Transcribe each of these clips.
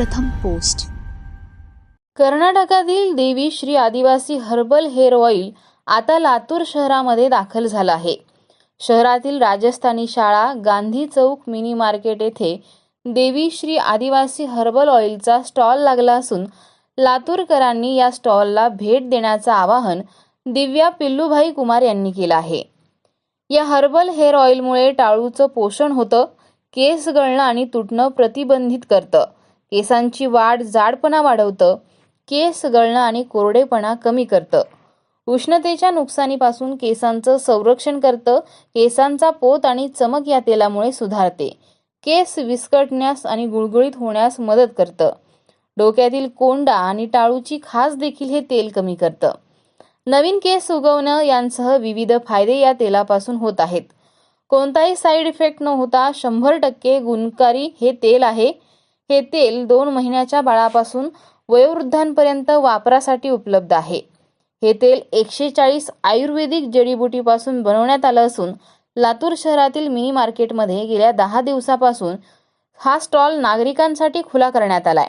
प्रथम पोस्ट. कर्नाटकातील देवी श्री आदिवासी हर्बल हेअर ऑइल आता लातूर शहरामध्ये दाखल झालं आहे. शहरातील राजस्थानी शाळा गांधी चौक मिनी मार्केट येथे देवी श्री आदिवासी हर्बल ऑइलचा स्टॉल लागला असून लातूरकरांनी या स्टॉलला भेट देण्याचं आवाहन दिव्या पिल्लूभाई कुमार यांनी केलं आहे. या हर्बल हेअर ऑइलमुळे टाळूचं पोषण होतं केस गळणं आणि तुटणं प्रतिबंधित करतं. केसांची वाढ जाडपणा वाढवतं केस गळणं आणि कोरडेपणा कमी करतं. उष्णतेच्या नुकसानीपासून केसांचं संरक्षण करतं केसांचा पोत आणि चमक या तेलामुळे सुधारते. केस विस्कटण्यास आणि गुळगुळीत होण्यास मदत करतं. डोक्यातील कोंडा आणि टाळूची खास देखील हे तेल कमी करतं. नवीन केस उगवणं यांसह विविध फायदे या तेलापासून होत आहेत. कोणताही साईड इफेक्ट न होता शंभर टक्के गुणकारी हे तेल आहे. हे तेल दोन महिन्याच्या बाळापासून वयोवृद्धांपर्यंत वापरासाठी उपलब्ध आहे. हे तेल एकशे चाळीस आयुर्वेदिक जडीबुटीपासून बनवण्यात आलं असून लातूर शहरातील मिनी मार्केटमध्ये गेल्या दहा दिवसापासून हा स्टॉल नागरिकांसाठी खुला करण्यात आलाय.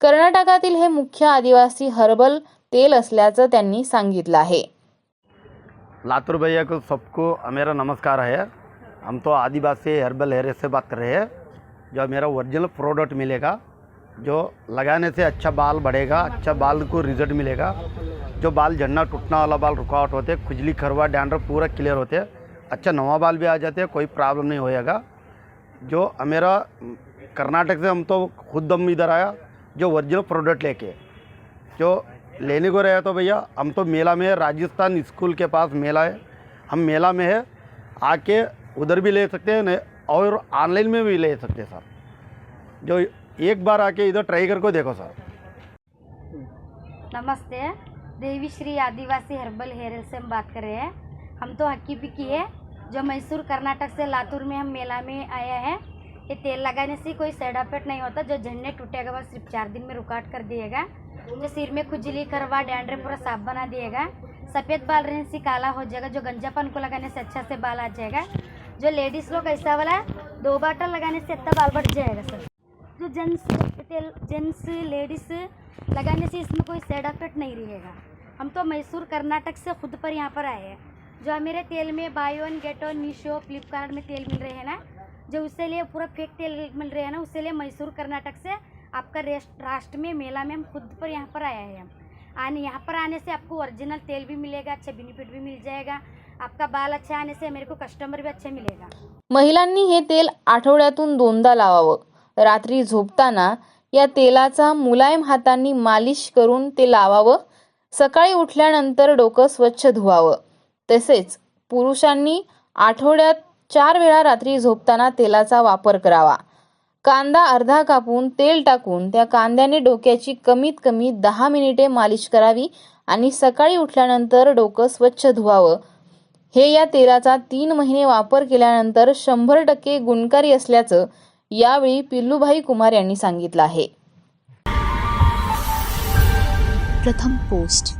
कर्नाटकातील हे मुख्य आदिवासी हर्बल तेल असल्याचं त्यांनी सांगितलं आहे. लातूर भैया को सबको मेरा नमस्कार है। हम तो आदिवासी हर्बल हेयर से बात कर रहे हैं। जो मेरा ओरिजिनल प्रोडक्ट मिलेगा, जो लगाने से अच्छा बाल बढ़ेगा अच्छा बाल को रिज़ल्ट मिलेगा, जो बाल झड़ना टूटना वाला बाल रुकावट होते, खुजली, खरवा डैंड्रफ पूरा क्लियर होते अच्छा नवा बाल भी आ जाते, कोई प्रॉब्लम नहीं होएगा। जो मेरा, कर्नाटक से हम तो खुद हम इधर आया, जो ओरिजिनल प्रोडक्ट लेके, जो लेने को रहे तो भैया, हम तो मेला में है राजस्थान स्कूल के पास मेला है, हम मेला में है, आके उधर भी ले सकते हैं और ऑनलाइन में भी ले सकते हैं सर जो एक बार आके इधर ट्राई करके देखो सर नमस्ते, देवी श्री आदिवासी हर्बल हेयर से हम बात कर रहे हैं। हम तो हक्की पिक्की है। जो मैसूर, कर्नाटक से लातूर में हम मेला में आया है, ये तेल लगाने से कोई साइड इफ़ेक्ट नहीं होता। जो झड़ने टूटेगा वह सिर्फ़ चार दिन में रुकावट कर दिएगा जो सिर में खुजली करवा डैंड्रे पूरा साफ़ बना दिएगा सफ़ेद बाल रहने से काला हो जाएगा। जो गंजापन को लगाने से अच्छा से बाल आ जाएगा। जो लेडीज़ लोग ऐसा वाला है, दो बाटल लगाने से इतना बाल बढ़ जाएगा सर। जो जेंट्स तेल, जेंट्स लेडीज़ लगाने से इसमें कोई साइड इफ़ेक्ट नहीं रहेगा। हम तो मैसूर कर्नाटक से खुद पर यहाँ पर आए हैं। जो मेरे तेल में buy one get one Meesho Flipkart में तेल मिल रहे हैं ना, जो उससे लिए पूरा फेक तेल मिल रहे हैं ना, उससे लिए मैसूर कर्नाटक से आपका रेस्ट, राष्ट्र में, मेला में हम खुद पर यहाँ पर आए हैं। हम आने, यहाँ पर आने से आपको ओरिजिनल तेल भी मिलेगा अच्छा बेनिफिट भी मिल जाएगा। आपका बाल अच्छा आने से मेरे को कस्टमर भी अच्छे मिलेगा। महिलांनी हे तेल आठवड्यातून दोनदा लावावं. रात्री झोपताना या तेलाचा मुलायम हातांनी मालिश करून ते लावावं. सकाळी उठल्यानंतर डोकं स्वच्छ धुवावं. तसेच पुरुषांनी आठवड्यात चार वेळा रात्री झोपताना तेलाचा वापर करावा. कांदा अर्धा कापून तेल टाकून त्या कांद्याने डोक्याची कमीत कमी दहा मिनिटे मालिश करावी आणि सकाळी उठल्यानंतर डोकं स्वच्छ धुवावं. हे या तेलाचा तीन महिने वापर केल्यानंतर शंभर टक्के गुणकारी असल्याचं यावेळी पिल्लूभाई कुमार यांनी सांगितलं आहे. प्रथम पोस्ट.